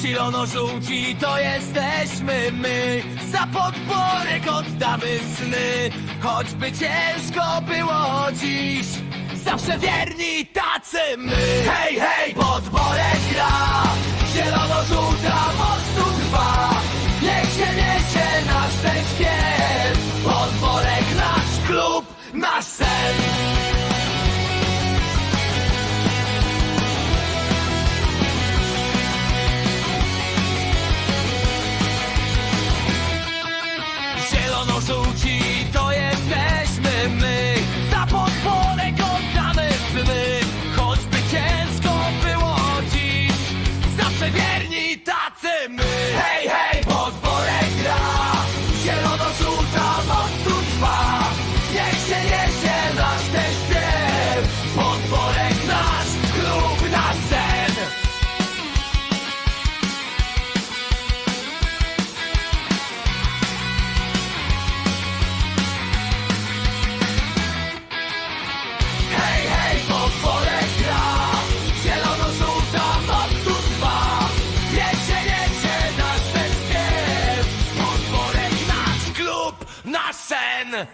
Zielono-żółci to jesteśmy my. Za podporek oddamy sny. Choćby ciężko było dziś Zawsze wierni tacy my. Hej, hej, podporek gra. Zielono-żółta mostu trwa Niech się niesie nasz ten śpiew Podporek nasz klub, nasz to jesteśmy my. Za podporek oddamy sny Choćby ciężko było dziś. Zawsze wierni tacy my. Hej, hej, nasz sen